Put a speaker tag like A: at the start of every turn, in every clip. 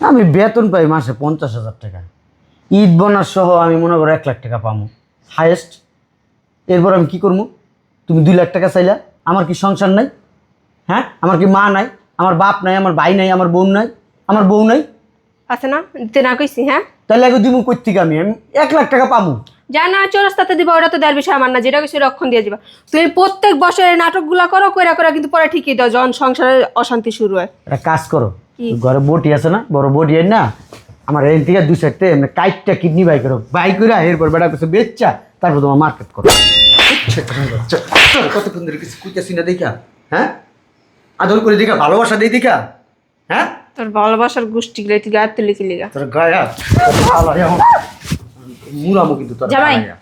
A: আমি বেতন পাই মাসে পঞ্চাশ হাজার টাকা। ঈদ বোনাস সহ আমি মনে করো এক লাখ টাকা পাবো হায়েস্ট এরপর আমি কি করব তুমি দুই লাখ টাকা চাইলা আমার কি সংসার নাই? হ্যাঁ? আমার কি মা নাই? আমার বাপ নাই? আমার ভাই নাই? আমার বোন নাই? আমার বউ নাই?
B: আছে না দিতে না কইছি হ্যাঁ?
A: তাহলে আগে দিব কই থেকে আমি? আমি এক লাখ টাকা পাবো
B: যা না চৌরাস্তাতে দিবা ওটা তো দেওয়ার বিষয় আমার না। যেটা কিছু রক্ষণ দিয়ে দিবা। তুমি প্রত্যেক বছর এই নাটকগুলা করো কইরা কইরা কিন্তু পরে ঠিকই দাও যখন সংসারের অশান্তি শুরু হয়।
A: একটা কাজ করো? ঘরে বটি আছে না? বড় বটি না? আমার এখান থেকে দুই সাইডতে এমনি কাইটটা কিডনি বাই করো। বাই করে এরপর বেড়া কিছু বেচা তারপর তোমার মার্কেট করো। কতক্ষণ ধরে কিছু কুইতেছি না দেখা? হ্যাঁ? আদর করে দেখা ভালোবাসা দিয়ে দেখা? হ্যাঁ?
B: তোর ভালোবাসার গোষ্ঠী গুলো তুই গায়ে তুলে কি লিগা।
A: তোর গায়া মুরামো কিন্তু তোর
B: জামাই।
A: গায়া।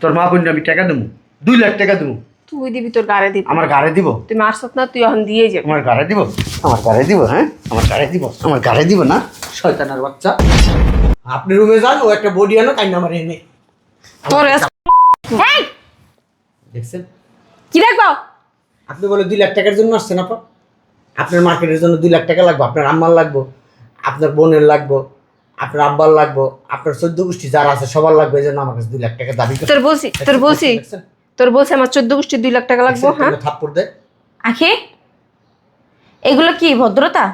A: তোর মা বোন আমি টাকা দেবো দুই লাখ টাকা দেবো।
B: তুই দিবি তোর গাড়ি দিবি।
A: আমার গাড়ি দিব?
B: তুই মারছত না তুই এখন দিয়ে যাবি।
A: আমার গাড়ি দিব? আমার গাড়ি দিব হ্যাঁ? আমার গাড়ি দিব আমার গাড়ি দিব না? শয়তানের বাচ্চা। আপনি রুমে যান ও একটা বডি আনো কাইনা আমার এনে।
B: তোর এস- এই,
A: দেখছেন?
B: কি দেখব?
A: আপনি বলে দুই লাখ টাকার জন্য আসছেন আপা। আপনার মার্কেটের জন্য দুই লাখ টাকা লাগবে আপনার আম্মার লাগবো আপনার বোনের লাগবো আপনার আব্বার লাগবো আপনার চোদ্দ গোষ্ঠী যারা আছে সবার লাগবে এই জন্য আমার কাছে দুই লাখ টাকা দাবি
B: তোর বলছি তোর বলছি
A: দেখছেন?
B: তোর বলছে আমার চোদ্দ গোষ্ঠী দুই লাখ টাকা লাগবো হ্যাঁ?
A: থাপ্পড়
C: আখি? এগুলো কি ভদ্রতা?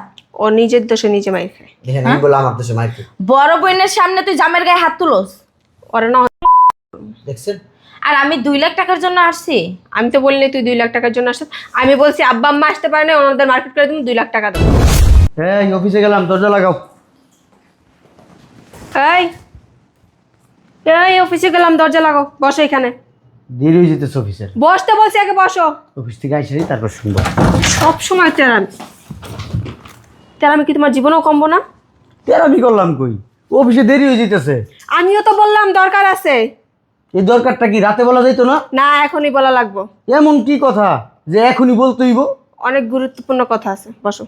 B: ও নিজের দোষে নিজে মাইর খায়।
A: আমি বলে আমার দেশে মাইকে
C: বড় বোনের সামনে তুই জামের গায়ে হাত তুলোস?
B: ওরে না
A: দেখছেন?
C: আর আমি দুই লাখ টাকার জন্য আসছি।
B: আমি তো বলিনি তুই দুই লাখ টাকার জন্য আসছিস। আমি বলছি আব্বা আম্মা আসতে পারে না ওনাদের মার্কেট করে তুমি দুই লাখ টাকা দেবো
A: এই অফিসে গেলাম দরজা লাগাও।
B: এই এই অফিসে গেলাম দরজা লাগাও বসো এখানে।
A: দেরি হয়ে যেতেছে অফিসের
B: বসতে বলছি আগে বসো।
A: অফিস থেকে আইসে তারপর শুনব।
B: সব সময় তেরামি। তেরামি কি তোমার জীবনেও কমবো না?
A: তেরামি করলাম কই? অফিসে দেরি হয়ে যেতেছে।
B: আমিও তো বললাম দরকার আছে।
A: এই দরকারটা কি রাতে বলা যাইতো না?
B: না এখনই বলা লাগবো।
A: এমন কি কথা যে এখনই বলতেইব
B: অনেক গুরুত্বপূর্ণ কথা আছে বসো।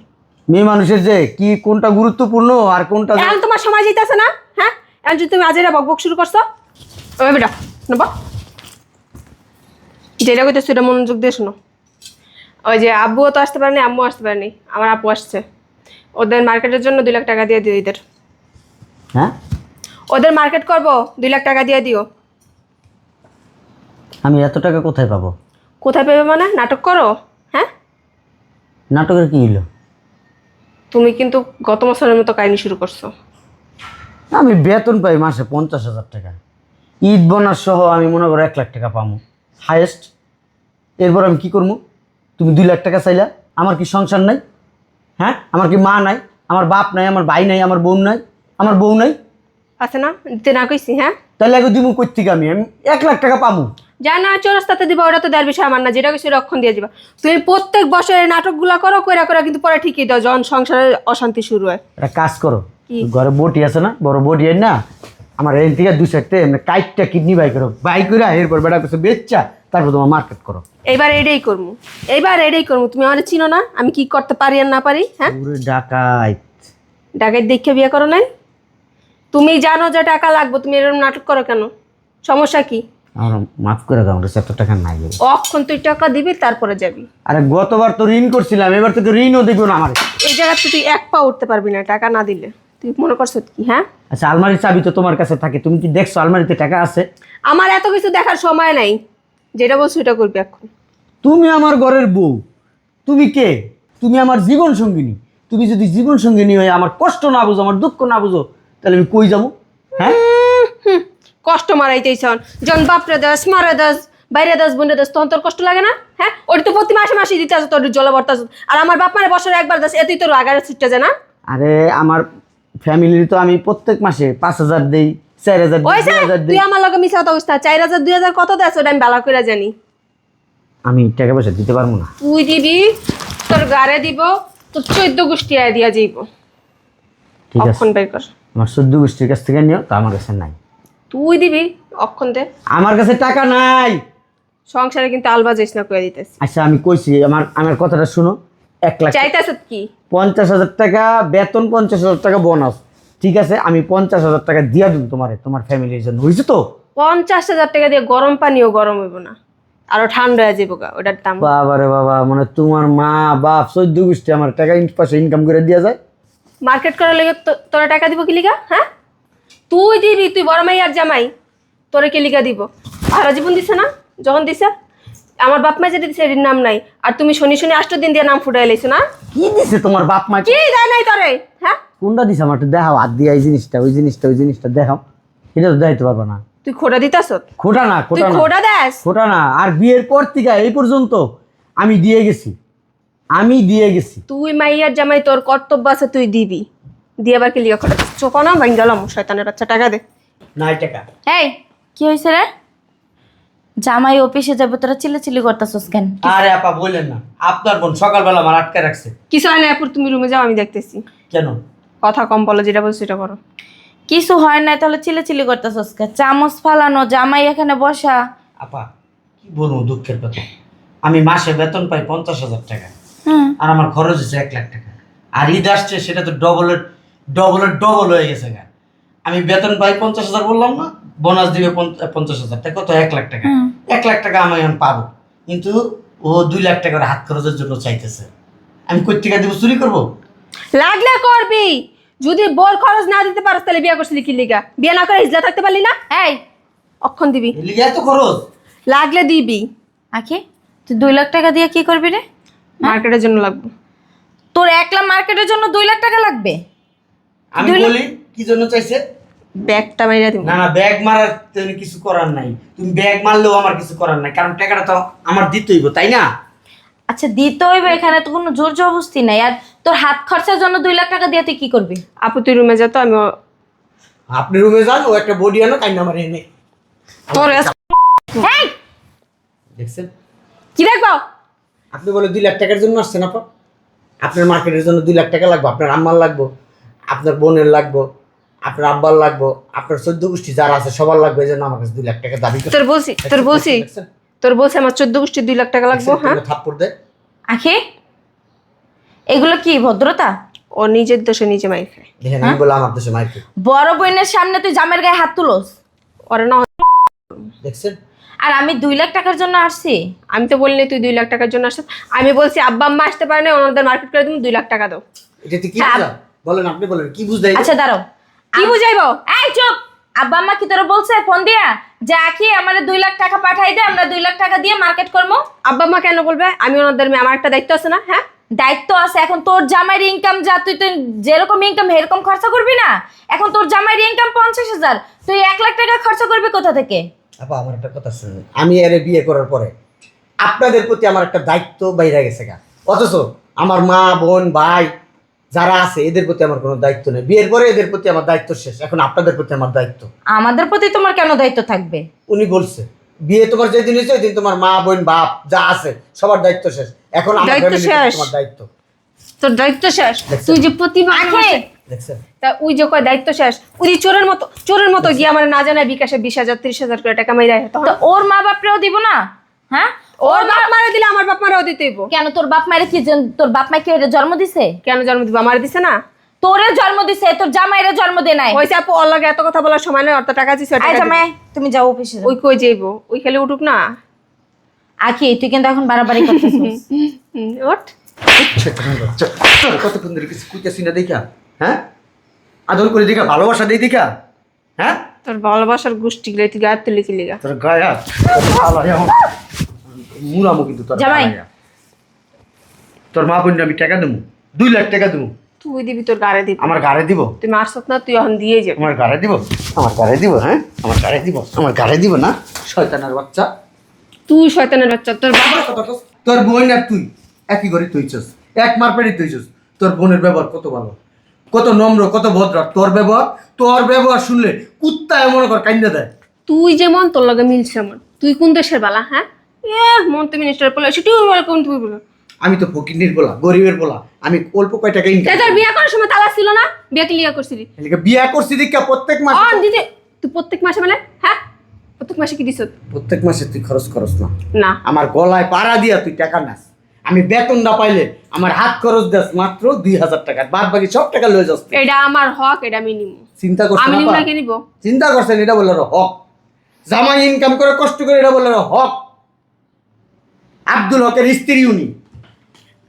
A: মেয়ে মানুষের যে কি কোনটা গুরুত্বপূর্ণ আর কোনটা
B: এখন তোমার সময় যেতেছে না? হ্যাঁ? এখন যদি তুমি আজেরা বক বক শুরু করছ বেটা নেব। যেটা কইতে সেটা মনোযোগ দিয়ে শোনো। ওই যে আব্বুও তো আসতে পারেনি আম্মু আসতে পারেনি আমার আপু আসছে। ওদের মার্কেটের জন্য দুই লাখ টাকা দিয়ে দিও এদের
A: হ্যাঁ?
B: ওদের মার্কেট করব দুই লাখ টাকা দিয়ে দিও।
A: আমি এত টাকা কোথায় পাবো?
B: কোথায় পেবে মানে? নাটক করো হ্যাঁ?
A: নাটকের কি হইল?
B: তুমি কিন্তু গত বছরের মতো কাহিনী শুরু করছ।
A: আমি বেতন পাই মাসে পঞ্চাশ হাজার টাকা। ঈদ বোনাস সহ আমি মনে করো এক লাখ টাকা পাবো হায়েস্ট এরপর আমি কি করব? তুমি দুই লাখ টাকা চাইলা আমার কি সংসার নাই? হ্যাঁ? আমার কি মা নাই? আমার বাপ নাই আমার ভাই নাই আমার বোন নাই? আমার বউ নাই?
B: আছে না দিতে না কইছি হ্যাঁ?
A: তাহলে আগে দিব কই থেকে আমি? আমি এক লাখ টাকা পাবো
B: যা না চৌরাস্তাতে দিবা ওটা তো দেওয়ার বিষয় আমার না যেটা কিছু রক্ষণ দিয়ে যাবা তুমি প্রত্যেক বছর এই নাটকগুলা করো কইরা কইরা কিন্তু পরে ঠিকই দাও যখন সংসারের অশান্তি শুরু হয়।
A: একটা কাজ করো
B: কি?
A: ঘরে বটি আছে না? বড় বটি না? আমার এখান থেকে দু সাইডতে এমনি কাইটটা কিডনি বাই করো। বাই করে এরপর বেড়া কিছু বেচা তারপর তোমার মার্কেট করো।
B: এইবার এটাই করব। এইবার এটাই করব। তুমি আমার চিনো না আমি কি করতে পারি আর না পারি হ্যাঁ?
A: ডাকাইত।
B: ডাকাত দেখে বিয়ে করো নাই? তুমি জানো যে টাকা লাগবে তুমি এরকম নাটক করো কেন? সমস্যা কি?
A: আমার মাফ করে দাও আমার এত টাকা নাই
B: অক্ষণ তুই টাকা দিবি তারপরে যাবি।
A: আরে গতবার তো ঋণ করছিলাম এবার থেকে ঋণও দিব না আমার।
B: এই জায়গাতে তুই এক পা উঠতে পারবি না টাকা না দিলে। তুই মনে করছ কি হ্যাঁ?
A: আচ্ছা আলমারির চাবি তো তোমার কাছে থাকে। তুমি কি দেখছ আলমারিতে টাকা আছে?
B: আমার এত কিছু দেখার সময় নাই। যেটা বলছো সেটা করবি এখন।
A: তুমি আমার ঘরের বউ। তুমি কে? তুমি আমার জীবন সঙ্গিনী। তুমি যদি জীবন সঙ্গিনী হয়ে আমার কষ্ট না বুঝো আমার দুঃখ না বুঝো তাহলে আমি কই যাব? হ্যাঁ?
B: কষ্ট মারাইতেইছ যখন বাপরে দাস মারা দাস বাইরে দাস বোনে দাস তখন তোর কষ্ট লাগে না? হ্যাঁ? ওটা তো প্রতি মাসে মাসে দিতে আসো তোর জলে বর্তাস আর আমার বাপ মানে বছরে একবার দাস এতই তোর আগারে ছুটতে যায় না?
A: আরে আমার ফ্যামিলির তো আমি প্রত্যেক মাসে পাঁচ হাজার দেই চার হাজার
B: ওই তুই আমার লগে মিশা তো না চার হাজার দুই হাজার কত দেয় ওটা আমি ভালো করে জানি।
A: আমি টাকা পয়সা দিতে পারব না।
B: তুই দিবি তোর গাড়ে দিব তোর চোদ্দ গোষ্ঠী আয় দিয়া যাইব।
A: ঠিক আছে।
B: অক্ষণ বের কর।
A: আমার সদ্য গোষ্ঠীর কাছ থেকে নিও তো আমার কাছে নাই।
B: তুই দিবি অক্ষণ দে।
A: আমার কাছে টাকা নাই।
B: সংসারে কিন্তু আলবা যাইস না কয়ে দিতেছি।
A: আচ্ছা আমি কইছি আমার আমার কথাটা শুনো। এক লাখ
B: কি?
A: পঞ্চাশ হাজার টাকা বেতন পঞ্চাশ হাজার টাকা বোনাস ঠিক আছে আমি পঞ্চাশ হাজার টাকা দিয়া দিব তোমারে তোমার ফ্যামিলির জন্য। বুঝছ তো?
B: পঞ্চাশ হাজার টাকা দিয়ে গরম পানিও গরম হইব না। আরও ঠান্ডা হয়ে যাব ওটার দাম।
A: বাবা রে বাবা মানে তোমার মা বাপ চোদ্দ গোষ্ঠী আমার টাকা পয়সা ইনকাম করে দিয়া যায়।
B: মার্কেট করার লেগে তোরা টাকা দিব কি লিগা? হ্যাঁ? তুই দিবি তুই বড় মাই আর জামাই তোরে কে লিগা দিব? আর জীবন দিছে না? যখন দিছে? আমার বাপ মা যেটা দিছে এটির নাম নাই আর তুমি শনি শনি আষ্ট দিন দিয়ে নাম ফুটাই লাইছো না?
A: কি দিছে তোমার বাপ মা?
B: কি দেয় নাই তোরে? হ্যাঁ?
A: কোনটা দিছে আমার একটু দেখাও হাত দিয়ে এই জিনিসটা ওই জিনিসটা ওই জিনিসটা দেখাও। এটা তো দেখাইতে পারব না।
B: তুই খোটা দিতাস
A: খোটা না খোটা না।
B: খোটা দেস?
A: খোটা না। আর বিয়ের পর থেকে এই পর্যন্ত আমি দিয়ে গেছি। আমি দিয়ে গেছি।
B: তুই মাইয়ার জামাই তোর কর্তব্য আছে তুই দিবি। দিয়ে আবার কি লিগা খোটা চোখা না ভাঙ গেলাম শয়তানের বাচ্চা টাকা দে।
A: নাই টাকা।
C: এই কি হয়েছে রে? জামাই অফিসে যাবে তোরা চিল্লাচিল্লি করতেছস কেন?
A: আরে আপা বললেন না। আপনার বোন সকালবেলা আমার আটকে রাখছে।
B: কিছু হয় না এরপর তুমি রুমে যাও আমি দেখতেছি।
A: কেন?
B: কথা কম বলো যেটা বলছো সেটা করো
C: কিছু হয় না তাহলে চিল্লাচিল্লি করতেছস কেন? চামচ ফালানো জামাই এখানে বসা।
A: আপা কি বলব দুঃখের কথা? আমি মাসে বেতন পাই পঞ্চাশ হাজার টাকা
C: হুম।
A: আর আমার খরচ হচ্ছে এক লাখ টাকা। আর ঈদ আসছে সেটা তো ডবলের ডবলের ডবল হয়ে গেছে গা। আমি বেতন পাই পঞ্চাশ হাজার বললাম না বোনাস দিবে পঞ্চাশ হাজার টাকা কত এক লাখ টাকা। এক লাখ টাকা আমি এখন পাবো। কিন্তু ও দুই লাখ টাকার হাত খরচের জন্য চাইতেছে। আমি কই টাকা দিব চুরি করব?
B: লাগলে করবি। যদি বোর খরচ না দিতে পারস তাহলে বিয়ে করছিলি কি লিগা? বিয়ে না করে ইজলা থাকতে পারলি না?
C: এই
B: অক্ষণ দিবি।
A: লিগে এত খরচ?
B: লাগলে দিবি।
C: আখি তুই দুই লাখ টাকা দিয়ে কি করবি রে?
B: মার্কেটের জন্য লাগবে।
C: তোর একলা মার্কেটের জন্য দুই লাখ টাকা লাগবে।
A: আমি বলি কি জন্য চাইছে?
B: ব্যাগটা মাইরা দিব।
A: না না ব্যাগ মারার তেমনি কিছু করার নাই। তুমি ব্যাগ মারলেও আমার কিছু করার নাই কারণ টাকাটা তো আমার দিতেই হইব তাই না?
C: আচ্ছা দিতে হইবে এখানে তো কোনো জোর জবস্তি নাই। আর তোর হাত খরচার জন্য দুই লাখ টাকা দিয়ে তুই কি করবি?
B: আপু তুই রুমে যা তো আমি ও-
A: আপনি রুমে যান ও একটা বডি আনো তাই না আমার এনে।
B: তোর
C: এই
A: দেখছেন?
B: কি দেখব?
A: আপনি বলে দুই লাখ টাকার জন্য আসছেন আপা। আপনার মার্কেটের জন্য দুই লাখ টাকা লাগবে আপনার আম্মার লাগবো আপনার বোনের লাগবো। আপনার আব্বার লাগবো আপনার চোদ্দ গোষ্ঠী যারা আছে সবার লাগবে এই জন্য আমার কাছে দুই লাখ টাকা দাবি
B: তোর বলছি তোর বলছি তোর বলছি আমার চোদ্দ গোষ্ঠী দুই লাখ টাকা লাগবো হ্যাঁ?
A: থাপ্পড় দেয়?
C: আখি এগুলো কি ভদ্রতা?
B: ও নিজের দোষে নিজে মাই খায়।
A: দেখেন আমি বলে আমার দেশে মাইকে
C: বড় বোনের সামনে তুই জামের গায়ে হাত তুলোস?
B: ওরে না।
A: দেখছেন?
C: আর আমি দুই লাখ টাকার জন্য আসছি।
B: আমি তো বলিনি তুই দুই লাখ টাকার জন্য আসছিস। আমি বলছি আব্বা আম্মা আসতে পারে না ওনাদের মার্কেট করে তুমি দুই লাখ টাকা দাও।
A: এটাতে কি
C: হ্যাঁ।
A: বলেন আপনি বলেন কি বুঝতে
C: আচ্ছা দাঁড়াও।
B: কি বুঝাইবো?
C: এই চুপ! আব্বা আম্মা কি তোরা বলছে? ফোন দিয়া? যে আখি আমার দুই লাখ টাকা পাঠাই দে আমরা দুই লাখ টাকা দিয়ে মার্কেট করব
B: আব্বা আম্মা কেন বলবে? আমি ওনাদের মেয়ে আমার একটা দায়িত্ব আছে না হ্যাঁ?
C: দায়িত্ব আছে এখন তোর জামাইয়ের ইনকাম যা তুই তুই যেরকম ইনকাম সেরকম খরচা করবি না? এখন তোর জামাইয়ের ইনকাম পঞ্চাশ হাজার তুই এক লাখ টাকা খরচা করবি কোথা থেকে?
A: আপা আমার একটা কথা শুনুন আমি এর বিয়ে করার পরে আপনাদের প্রতি আমার একটা দায়িত্ব বাইরে গেছে গা। অথচ আমার মা বোন ভাই যারা আছে এদের প্রতি আমার কোনো দায়িত্ব নেই। বিয়ের পরে এদের প্রতি আমার দায়িত্ব শেষ। এখন আপনাদের প্রতি আমার দায়িত্ব।
C: আমাদের প্রতি তোমার কেন দায়িত্ব থাকবে?
A: উনি বলছে বিয়ে তোমার যেদিন হয়েছে ওই দিন তোমার মা বোন বাপ যা আছে সবার দায়িত্ব শেষ। এখন আমার
B: দায়িত্ব
A: family
B: শেষ।
A: তোমার দায়িত্ব।
B: তোর দায়িত্ব শেষ? তুই যে প্রতিভা
C: আখি!
A: দেখছেন?
B: তা ওই যে কয় দায়িত্ব শেষ? যে চোরের মতো চোরের মতো গিয়ে আমার না জানায় বিকাশে বিশ হাজার ত্রিশ হাজার করে টাকা মাইরা
C: তো ওর মা বাপরেও দিব না? হ্যাঁ?
B: ওর বাপ মারা দিলে আমার বাপ মারাও
C: কেন? তোর বাপ মায়ের কি জন- তোর বাপ এটা জন্ম দিছে?
B: কেন জন্ম দিব? আমার দিছে না।
C: তোরে জন্ম দিছে তোর জামাইরে জন্ম দে নাই।
B: ওই আপু ওর লাগে এত কথা বলার সময় অত টাকা দিছে
C: আই জামাই তুমি যাও অফিসে
B: ওই কই যাইব? ওই খেলে উঠুক না।
C: আখি তুই কিন্তু এখন বাড়াবাড়ি করতেছিস।
B: হুম, ওঠ।
A: কতক্ষণ ধরে কিছু কুইতেছি না দেখা। হ্যাঁ? আদর করে দেখা ভালোবাসা দেই দেখা। হ্যাঁ?
B: তোর ভালোবাসার গোষ্ঠী গুলো তুই গায়ে তুলি লিগা
A: তোর গায়ে। মুরামো কিন্তু তোর
C: জামাই।
A: তোর মা বোন আমি টাকা দেবো। দুই লাখ টাকা দেবো।
B: তুই দিবি তোর গাড়ি দিবি।
A: আমার গাড়ি দিব?
B: তুই মারছত না তুই এখন দিয়ে যাবি।
A: আমার গাড়ি দিব? আমার গাড়ি দিব হ্যাঁ? আমার গাড়ি দিব? আমার গাড়ি দিব না? শয়তানের বাচ্চা।
B: তুই শয়তানের বাচ্চা তোর বাবা
A: তোর বোন আর তুই একই ঘরে তুইছস। এক মারপেড়ি তুইছস। তোর বোনের ব্যবহার কত ভালো? কত নম্র কত ভদ্র তোর ব্যবহার? তোর ব্যবহার শুনলে কুত্তা মনে কর কান্দা দেয়।
B: তুই যেমন তোর লগে মিলছে এমন তুই কোন দেশের বালা হ্যাঁ? এ মন্ত্রী মিনিস্টার বলে সেটিও বলে কোন তুই বলে।
A: আমি তো ফকির বলা গরিবের বলা আমি অল্প কয় টাকা ইনকাম
B: তোর বিয়ে করার সময় তালা ছিল না? বিয়ে কি লিয়া করছিলি
A: বিয়া করছি দেখা প্রত্যেক মাসে
B: অন দিদি তুই প্রত্যেক মাসে মানে? হ্যাঁ? প্রত্যেক মাসে কি দিছ?
A: প্রত্যেক মাসে তুই খরচ করস না।
B: না।
A: আমার গলায় পাড়া দিয়া তুই টাকা নাস। আমি বেতন না পাইলে আমার হাত খরচ দেস মাত্র দুই হাজার টাকা বাদ বাকি সব টাকা লয়ে যাস
B: এটা আমার হক এটা আমি নিব।
A: চিন্তা
B: আমি
A: করছেন
B: নিব
A: আপা?
B: না নিব?
A: চিন্তা করছেন এটা বলল হক। জামাই ইনকাম করে কষ্ট করে এটা বলল হক। আব্দুল হকের স্ত্রী উনি।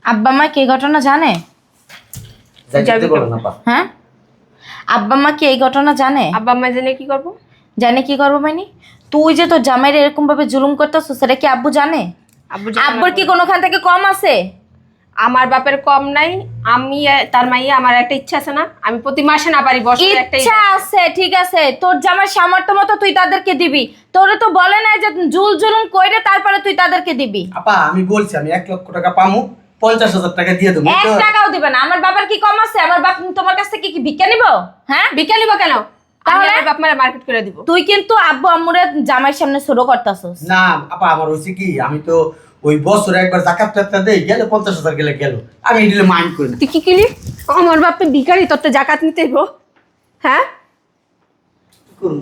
C: আব্বা মা কি ঘটনা জানে? হ্যাঁ? আব্বা মা কি এই ঘটনা জানে?
B: আব্বা আম্মা জেনে কি করব?
C: জানে কি করব মানে তুই যে তোর জামাইরে এরকম ভাবে জুলুম করতেছিস সেটা কি আব্বু জানে? আব্বুর কি কোনোখান থেকে কম আছে?
B: আমার বাপের কম নাই আমি তার মাইয়া আমার একটা ইচ্ছা আছে না আমি প্রতি মাসে না পারি বছরে একটা
C: ইচ্ছা আছে ঠিক আছে। তোর জামার সামর্থ্য মতো তুই তাদেরকে দিবি। তোরে তো বলে না যে জুল জুলুম কইরে তারপরে তুই তাদেরকে দিবি।
A: আপা আমি বলছি আমি এক লক্ষ টাকা পামু পঞ্চাশ হাজার টাকা দিয়ে দেবো
C: এক টাকাও দিবে না। আমার বাবার কি কম আছে? আমার বাপ তোমার কাছ থেকে কি ভিক্ষা নিব? হ্যাঁ?
B: বিকালি বা কেন? তাহলে
C: তাহলে?
B: আমার বাপ মারা মার্কেট করে দিব।
C: তুই কিন্তু আব্বু আম্মুরে জামাইয়ের সামনে ছোট করতাছস।
A: না আপা আমার হয়েছে কি আমি তো ওই বছরে একবার জাকাত টাকা দেই গেলে পঞ্চাশ হাজার গেলে গেল। আমি এগুলো মাইন্ড করি না।
B: তুই কি কিলি? আমার বাপে ভিখারি তোর তো জাকাত নিতে হইব। হ্যাঁ?
A: কি করব?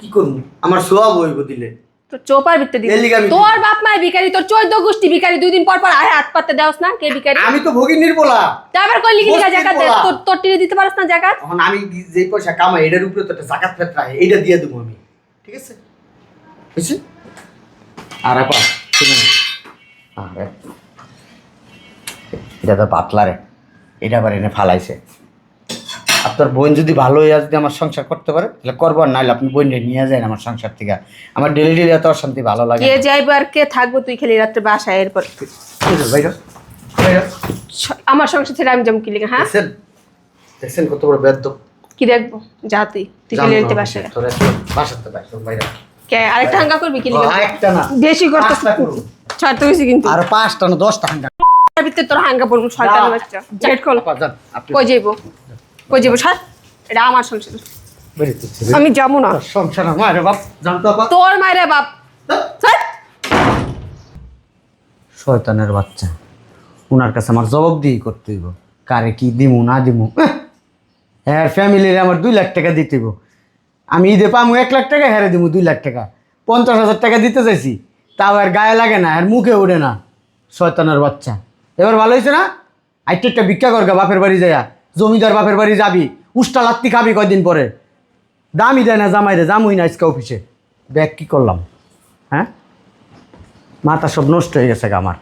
A: কি করব? আমার সব হইব দিলে।
B: তোর চোপার ভিত্তে দিবি। তোর বাপ ভিখারি তোর চোদ্দ গোষ্ঠী ভিখারি দুই দিন পর পর হাত পাতে দেওস না কে ভিখারি?
A: আমি তো নির্বলা।
B: তারপর কই লিখি লিখা জাকাত? দে তোর তোর টিরে দিতে পারস না জাকাত?
A: এখন আমি যে পয়সা কামাই এটার উপরে তো একটা জাকাত ফেতরা এইটা দিয়ে দেবো আমি। ঠিক আছে? বুঝছি? আর আপা শুনুন আরে, এটা তো পাতলা রে। এটা আবার এনে ফালাইছে। আপনার বোন যদি ভালো হয়ে যদি আমার সংসার করতে পারে তাহলে করব আর নাহলে আপনি বোন নিয়ে যায় আমার সংসার থেকে। আমার ডেলি ডেলি এত অশান্তি ভালো লাগে
B: কে যাইব আর কে থাকব তুই খালি রাত্রে বাসায় এরপর আমার সংসার ছেড়ে আমি যাব কি লিখে হ্যাঁ?
A: দেখছেন? কত বড়
B: কি দেখব? যা তুই তুই খালি রাত্রে বাসায়।
A: বাসাতে বাইরে বাইরে।
B: কে আরেকটা হাঙ্গা করবি কি লিখে
A: ও, একটা না।
B: বেশি। ছাড় কিন্তু।
A: আর পাঁচটা না দশটা হাঙ্গা।
B: ভিতরে তোর হাঙ্গা পড়ব
A: না।
B: বাচ্চা। গেট খোল কই যাইবো? কই যাইবো ছাড় এটা আমার সংসার আমি যাব না।
A: সংসার আমার বাপ জানতো
B: তোর মায়ের বাপ। ছাড়।
A: শয়তানের বাচ্চা। ওনার কাছে আমার জবাবদিহি করতে হইব। কারে কি দিমু না দিমু? হ্যাঁ? ফ্যামিলির আমার দুই লাখ টাকা দিতে হইব। আমি ঈদে পামু এক লাখ টাকা হেরে দিমু দুই লাখ টাকা। পঞ্চাশ হাজার টাকা দিতে চাইছি। তাও আর গায়ে লাগে না আর মুখে ওঠে না। শয়তানের বাচ্চা। এবার ভালো হয়েছে না? আইটু একটা ভিক্ষা করগা বাপের বাড়ি যাইয়া। জমিদার বাপের বাড়ি যাবি, উষ্টা লাত্তি খাবি কয়দিন পরে। দামই দেয় না, জামাই রে জামুই না আজকে অফিসে। ব্যাগ কী করলাম হ্যাঁ? মাথা সব নষ্ট হয়ে গেছে আমার।